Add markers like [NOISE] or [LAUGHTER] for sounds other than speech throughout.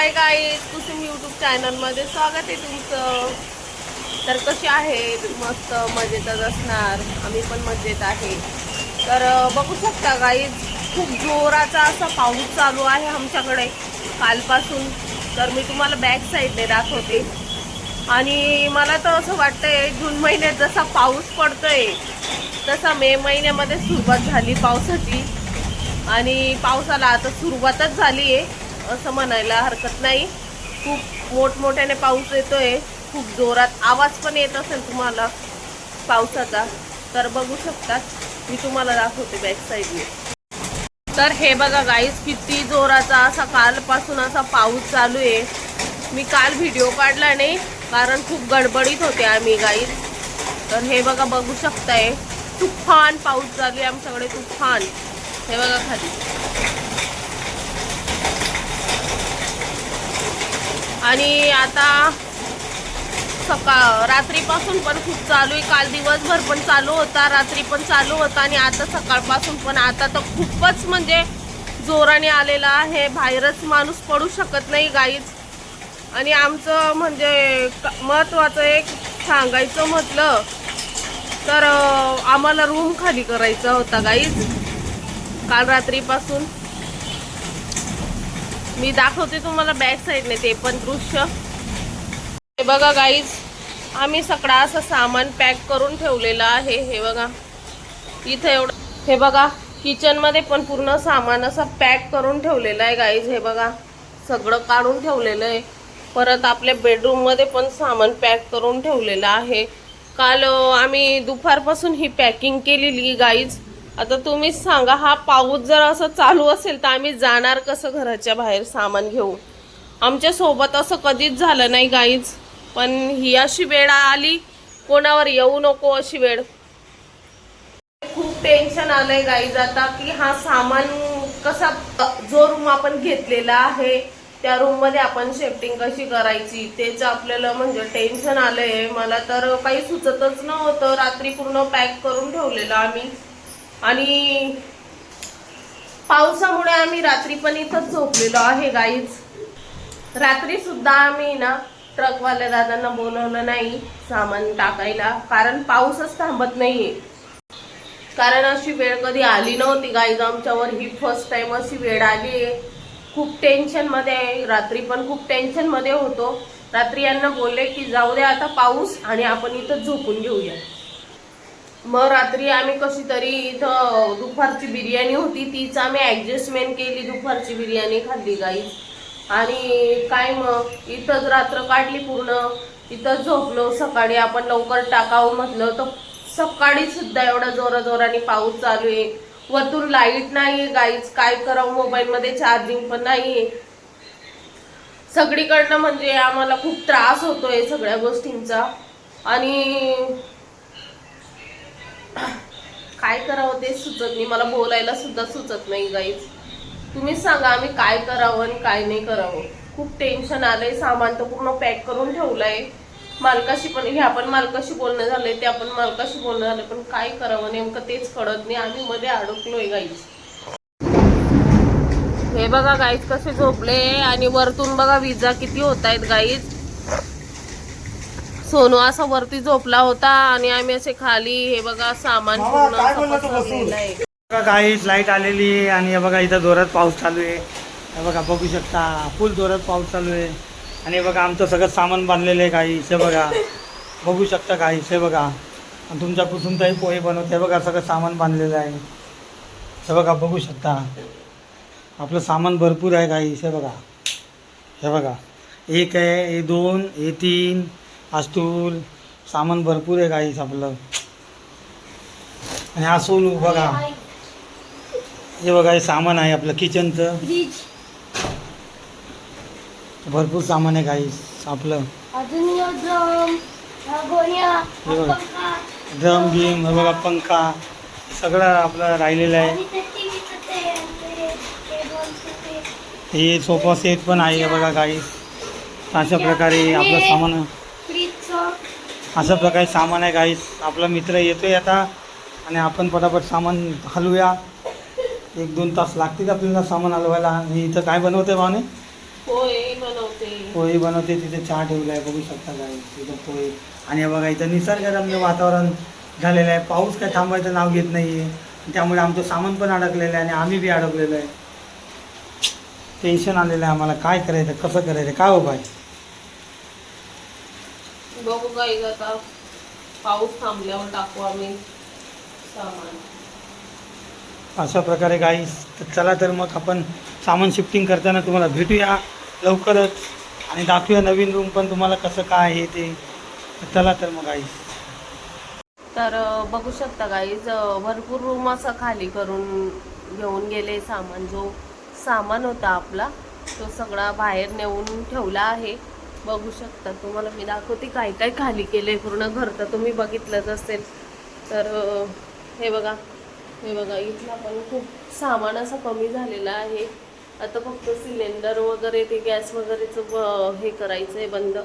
हाय गाई कुसुम यूट्यूब चॅनलमध्ये स्वागत आहे तुमचं. तर कसे आहेत? मस्त मजेतच असणार. आम्ही पण मजेत आहे. तर बघू शकता गाईज खूप जोराचा असा पाऊस चालू आहे आमच्याकडे कालपासून. तर मी तुम्हाला बॅक साईडने दाखवते. आणि मला तर असं वाटतंय जून महिन्यात जसा पाऊस पडतोय तसा मे महिन्यामध्ये सुरुवात झाली पावसाची. आणि पावसाला आता सुरुवातच झाली आहे असं म्हणायला हरकत नाही. खूप मोठमोठ्याने पाऊस येतोय. खूप जोरात आवाज पण येत असेल तुम्हाला पावसाचा. तर बघू शकतात. मी तुम्हाला दाखवते बॅक साईडने तर हे बघा गाईस किती जोराचा असा कालपासून असा पाऊस चालू आहे. मी काल व्हिडिओ काढला नाही कारण खूप गडबडीत होते आम्ही गाईस तर हे बघा बघू शकताय. तुफान पाऊस चालू आहे आमच्याकडे तुफान. हे बघा खाली. आणि आता सकाळ रात्रीपासून पण खूप चालू आहे. काल दिवसभर पण चालू होता रात्री पण चालू होता आणि आता सकाळपासून पण आता तर खूपच म्हणजे जोराने आलेला आहे. बाहेरच माणूस पडू शकत नाही गाईच. आणि आमचं म्हणजे महत्त्वाचं एक सांगायचं म्हटलं तर आम्हाला रूम खाली करायचा होता गाईज काल रात्रीपासून. मी दाखवते तुम्हाला बॅक साईडने ते पण दृश्य. हे बघा गाईज आम्ही सगळं असं सामान पॅक करून ठेवलेलं आहे. हे बघा इथं एवढं हे बघा किचनमध्ये पण पूर्ण सामान असं पॅक करून ठेवलेलं आहे गाईज हे बघा सगळं काढून ठेवलेलं आहे. परत आपल्या बेडरूममध्ये पण सामान पॅक करून ठेवलेलं आहे. काल आम्ही दुपारपासून ही पॅकिंग केलेली गाईज आता तुम्हीच सांगा हा पाऊस जर असं चालू असेल तर आम्ही जाणार कसं घराच्या बाहेर सामान घेऊन? आमच्यासोबत असं कधीच झालं नाही गाईज. पण ही अशी वेळ आली कोणावर येऊ नको अशी वेळ. खूप टेन्शन आलंय गाईज आता की हा सामान कसा जो रूम आपण घेतलेला आहे त्या रूममध्ये आपण शेफ्टिंग कशी करायची? तेच आपल्याला म्हणजे टेन्शन आलंय. मला तर काही सुचतच नव्हतं. रात्री पूर्ण पॅक करून ठेवलेलं आम्ही. आणि पावसामुळे आम्ही रात्री पण इथंच झोपलेलो आहे गाईज रात्री सुद्धा आम्ही ना ट्रकवाल्या दादांना बोलवलं नाही सामान टाकायला कारण पाऊसच थांबत नाहीये. कारण अशी वेळ कधी आली नव्हती गाईज आमच्यावर ही फर्स्ट टाइम अशी वेळ आली आहे. खूप टेन्शनमध्ये आहे. रात्री पण खूप टेन्शनमध्ये होतो. रात्री यांना बोलले की जाऊ दे आता पाऊस आणि आपण इथं झोपून घेऊया. मग रात्री आम्ही कशी तरी इथं दुपारची बिर्याणी होती तीच आम्ही ॲडजस्टमेंट केली दुपारची बिर्याणी खाल्ली गाई आणि काय मग इथंच रात्र काढली पूर्ण. इथंच झोपलो सकाळी आपण लवकर टाकावं म्हटलं तर सकाळी सुद्धा एवढा जोरा जोराने पाऊस चालू आहे. वरतून लाइट नाही आहे गाईच काय करावं? मोबाईलमध्ये चार्जिंग पण नाही आहे सगळीकडनं म्हणजे आम्हाला खूप त्रास होतोय सगळ्या गोष्टींचा. आणि काय करावं ते सुचत नाही. मला बोलायला सुद्धा सुचत नाही गाईज तुम्हीच सांगा आम्ही काय करावं आणि काय नाही करावं. खूप टेन्शन आलंय. सामान तर पूर्ण पॅक करून ठेवलंय. मालकाशी पण हे आपण मालकाशी बोलणं झालंय ते आपण मालकाशी बोलणं झालंय पण काय करावं? नेमकं तेच कळत नाही. आम्ही मध्ये अडकलोय गाईज हे बघा गाईज कसे झोपले. आणि वरतून बघा विजा किती होत आहेत गाईज सोनू असा वरती झोपला होता आणि आम्ही असे खाली हे बघा सामान काहीच लाइट आलेली आहे आणि हे बघा इथं जोरात पाऊस चालू आहे. हे बघा बघू शकता फुल जोरात पाऊस चालू आहे. आणि हे बघा आमचं सगळं सामान बांधलेलं आहे काही हे बघा. बघू शकता काही हे बघा. आणि तुमच्या कुसुमताही पोहे बनवते हे बघा सगळं सामान बांधलेलं आहे. हे बघा बघू शकता. आपलं सामान भरपूर आहे काही हे बघा. हे बघा. एक आहे हे दोन हे तीन आस्तूल सामान भरपूर आहे काहीच आपलं. आणि हा सोनू बघा. हे बघा हे सामान आहे आपलं किचनचं. भरपूर सामान आहे काही आपलं. हे बघ. पंखा, ड्रम गिम हे बघा पंखा. सगळं आपलं राहिलेलं आहे. हे सोफा सेट पण आहे हे बघा काही अशा प्रकारे आपलं सामान अशा प्रकारे सामान आहे काही आपला मित्र येतोय आता आणि आपण पटापट सामान हलवूया. एक दोन तास लागतील आपल्याला सामान हलवायला. आणि इथं काय बनवतंय भावने? बनव बनवते. पोळी बनवते. तिथे चहा ठेवला आहे बघू शकता काय तिथं पोळी आणि बघा इथं निसर्गरम्य वातावरण झालेलं आहे. पाऊस काय थांबायचं नाव घेत नाही आहे त्यामुळे आमचं सामान पण अडकलेलं आहे आणि आम्ही बी अडकलेलो आहे. टेन्शन आलेलं आहे आम्हाला. काय करायचं? कसं करायचं? काय हो बाय बघू काही आता. पाऊस थांबल्यावर टाकू आम्ही सामान. अशा प्रकारे काही चला तर मग आपण सामान शिफ्टिंग करताना तुम्हाला भेटूया लवकरच. आणि दाखवूया नवीन रूम पण तुम्हाला कसं काय आहे ते. चला तर मग आई तर बघू शकता गाईज भरपूर रूम असं खाली करून घेऊन गेले सामान. जो सामान होता आपला तो सगळा बाहेर नेऊन ठेवला आहे. बघू शकता. तुम्हाला मी दाखवते काय काय खाली केले पूर्ण घर तर तुम्ही बघितलंच असेल. तर हे बघा. हे बघा इथला पण खूप सामान असं कमी झालेलं आहे. आता फक्त सिलेंडर वगैरे ते गॅस वगैरेचं ब- हे करायचं आहे बंद.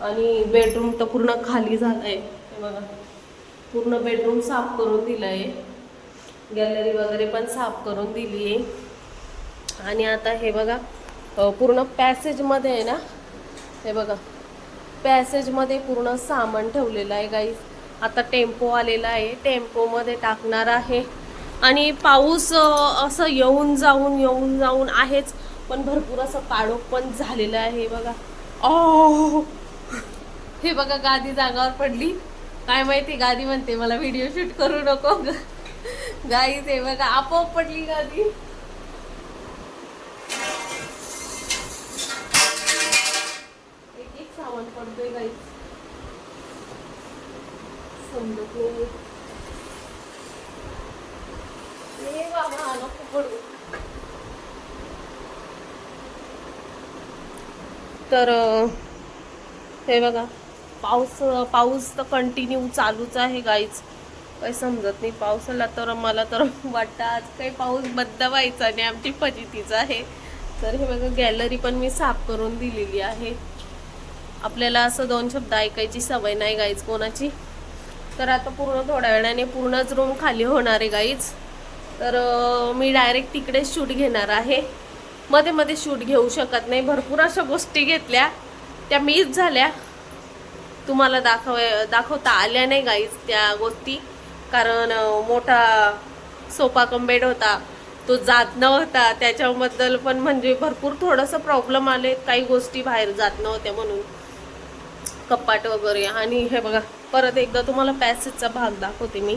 आणि बेडरूम तर पूर्ण खाली झालं आहे हे बघा. पूर्ण बेडरूम साफ करून दिलं आहे गॅलरी वगैरे पण साफ करून दिली आहे आणि आता हे बघा पूर्ण पॅसेजमध्ये आहे ना हे बघा. पॅसेजमध्ये पूर्ण सामान ठेवलेलं आहे गाईज आता टेम्पो आलेला आहे. टेम्पोमध्ये टाकणार आहे. आणि पाऊस असं येऊन जाऊन येऊन जाऊन आहेच. पण भरपूर असं काळोख पण झालेलं आहे बघा. ओ हे बघा गादी जागावर पडली. काय माहिती गादी म्हणते मला व्हिडिओ शूट करू नको. [LAUGHS] गाई हे बघा आपोआप पडली गादी. समजत नाही बाबा नको पडू तर हे बघा पाऊस पाऊस तर कंटिन्यू चालूच आहे गाईच काही समजत नाही पावसाला तर मला तर वाटतं आज काही पाऊस बद्द व्हायचा नाही आमची फजितीच आहे. तर हे बघा गॅलरी पण मी साफ करून दिलेली आहे. आपल्याला असं दोन शब्द ऐकायची सवय नाही गाईच कोणाची? तर आता पूर्ण थोड्या वेळाने पूर्णच रूम खाली होणार आहे गाईज तर मी डायरेक्ट तिकडे शूट घेणार आहे. मध्ये मध्ये शूट घेऊ शकत नाही. भरपूर अशा गोष्टी घेतल्या. त्या मिस झाल्या. तुम्हाला दाखव दाखवता आल्या नाही गाईज त्या गोष्टी. कारण मोठा सोफा कंबेड होता. तो जात नव्हता. त्याच्याबद्दल पण म्हणजे भरपूर थोडंसं प्रॉब्लेम आले काही गोष्टी बाहेर जात नव्हत्या म्हणून. कपाट वगैरे. आणि हे बघा परत एकदा तुम्हाला पॅसेजचा भाग दाखवते मी.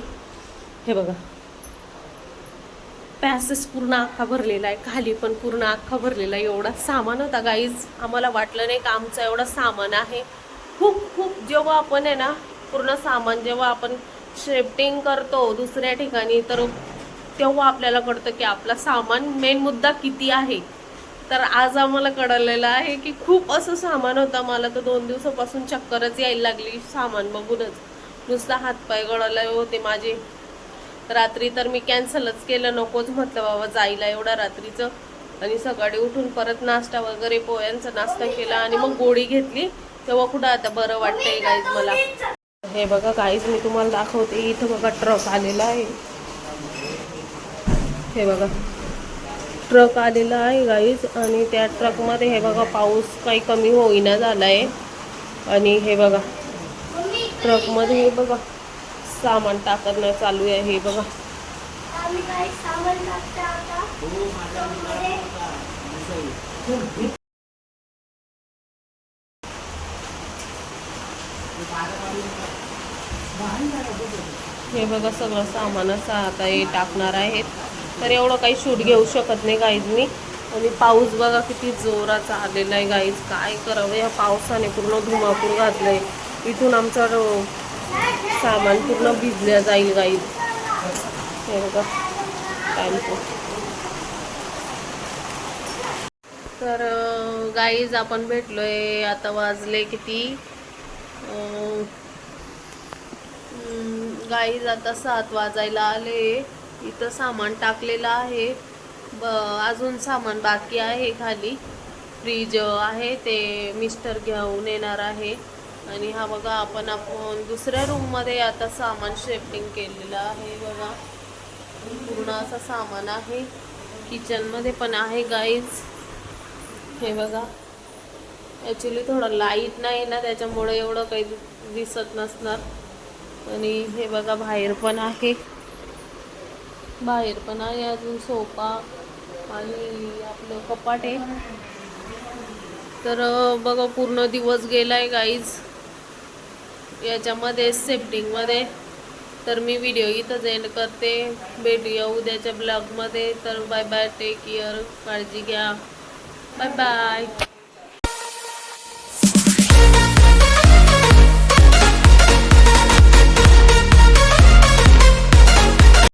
हे बघा. पॅसेज पूर्ण अख्खा भरलेला आहे. खाली पण पूर्ण अख्खा भरलेला आहे. एवढा सामान होता गाईज आम्हाला वाटलं नाही का आमचं एवढं सामान आहे. खूप खूप जेव्हा आपण आहे ना पूर्ण सामान जेव्हा आपण शिफ्टिंग करतो दुसऱ्या ठिकाणी तर तेव्हा आपल्याला कळतं की आपला सामान मेन मुद्दा किती आहे. तर आज आम्हाला कळलेलं आहे की खूप असं सामान होतं. मला तर दोन दिवसापासून चक्करच यायला लागली सामान बघूनच. नुसता हातपाय गळाले होते माझे. रात्री तर मी कॅन्सलच केलं नकोच म्हटलं बाबा जायला एवढा रात्रीचं. आणि सकाळी उठून परत नाश्ता वगैरे पोह्यांचा नाश्ता केला आणि मग गोळी घेतली. तेव्हा कुठं आता बरं वाटतंय गाईज मला. हे बघा गाईज मी तुम्हाला दाखवते इथं बघा ट्रक आलेला आहे. हे बघा. ट्रक आलेला आहे गाईज आणि त्या ट्रकमध्ये हे बघा पाऊस काही कमी होईना झाला आहे आणि हे बघा ट्रकमध्ये हे बघा सामान टाकणं चालू आहे हे बघा. हे बघा सगळं सामान असं आता हे टाकणार आहेत. तर एवढं काही शूट घेऊ शकत नाही गाईज मी. आणि पाऊस बघा किती जोराचा आलेला आहे गाईज काय करावं या पावसाने पूर्ण धुमाकूळ घातलंय. इथून आमचं सामान पूर्ण भिजल्या जाईल गाईज हे बघा टॅम्पो तर गाईज आपण भेटलोय आता वाजले किती? गाईज आता सात वाजायला आले. इथं सामान टाकलेलं आहे. ब अजून सामान बाकी आहे खाली. फ्रीज आहे ते मिस्टर घेऊन येणार आहे. आणि हा बघा आपण आपण दुसऱ्या रूममध्ये आता सामान शिफ्टिंग केलेलं आहे बघा. पूर्ण असं सामान आहे. किचनमध्ये पण आहे गाईज हे बघा. ॲक्च्युली थोडं लाइट नाही ना त्याच्यामुळे एवढं काही दिसत नसणार. आणि हे बघा बाहेर पण आहे. बाहेर पण आहे अजून सोफा आणि आपलं कपाट आहे. तर बघा पूर्ण दिवस गेलाय गाईज याच्यामध्ये सेफ्टिंगमध्ये तर मी व्हिडिओ इथंच एंड करते. भेटूया उद्याच्या ब्लॉगमध्ये तर बाय बाय टेक केअर काळजी घ्या. Bye bye